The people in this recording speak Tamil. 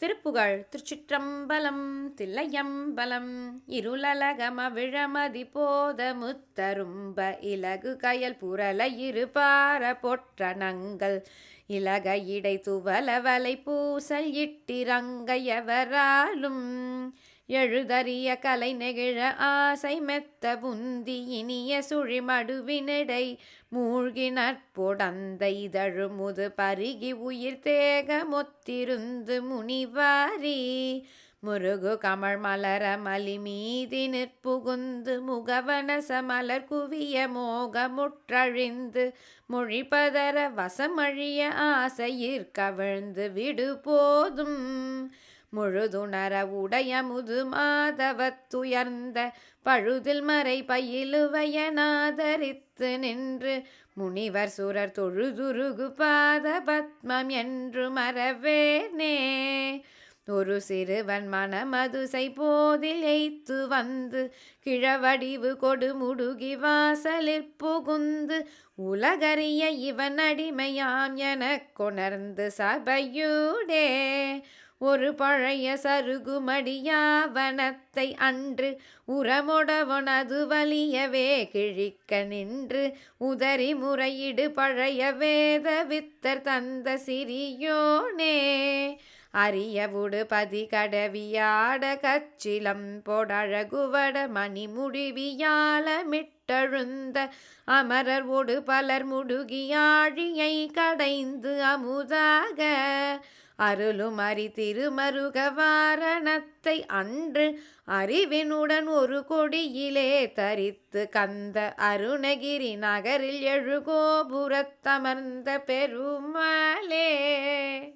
திருப்புகழ் திருச்சிற்றம்பலம் தில்லையம்பலம் இருளலகம விழமதி போத முத்தரும்ப இலகு கயல் புரள இருபார பொற்றனங்கள் இலக இடை துவலவலை பூசல் இட்டிரங்கையவராலும் எழுதறிய கலை நெகிழ ஆசை மெத்த புந்தி இனிய சுழிமடுவினடை. மூழ்கி நற்பொடந்த இதழுமுது பருகி உயிர் தேக மொத்திருந்து முனிவாரி. முருகு கமழ் மலர மலி மீதி நிற்புகுந்து முகவனச மலர் குவிய மோகமுற்றழிந்து. மொழிபதர வசமழிய ஆசையிற் கவிழ்ந்து விடு போதும். முழுதுணர உடைய முது மாதவத்துயர்ந்த பழுதில் மறை பயிலுவையனாதரித்து நின்று முனிவர் சுரர் தொழுதுருகு பாத பத்மம் என்று மறவேனே ஒரு சிறுவன் மனமதுசை போதில் எய்த்து வந்து கிழவடிவு கொடு முடுகி வாசலிற் புகுந்து உலகறிய இவன் அடிமையாம் எனக் கொணர்ந்து சபையூடே. ஒரு பழைய சருகுமடியாவனத்தை அன்று உரமுடவனது வலியவே கிழிக்க நின்று உதறி முறையிடு பழைய வேத வித்தர் தந்த சிறியோனே. அரியவுடு பதி கடவியாட கச்சிலம் பொடழகுவட மணிமுடிவியால மிட்டழுந்த அமரர் ஒடு பலர் முடுகியாழியை கடைந்து அமுதாக அருளுமரி திருமருகவாரணத்தை திருமருக வாரணத்தை அன்று அறிவினுடன் ஒரு கொடியிலே தரித்து கந்த அருணகிரி நகரில் எழுகோபுரத்தமர்ந்த பெருமாளே.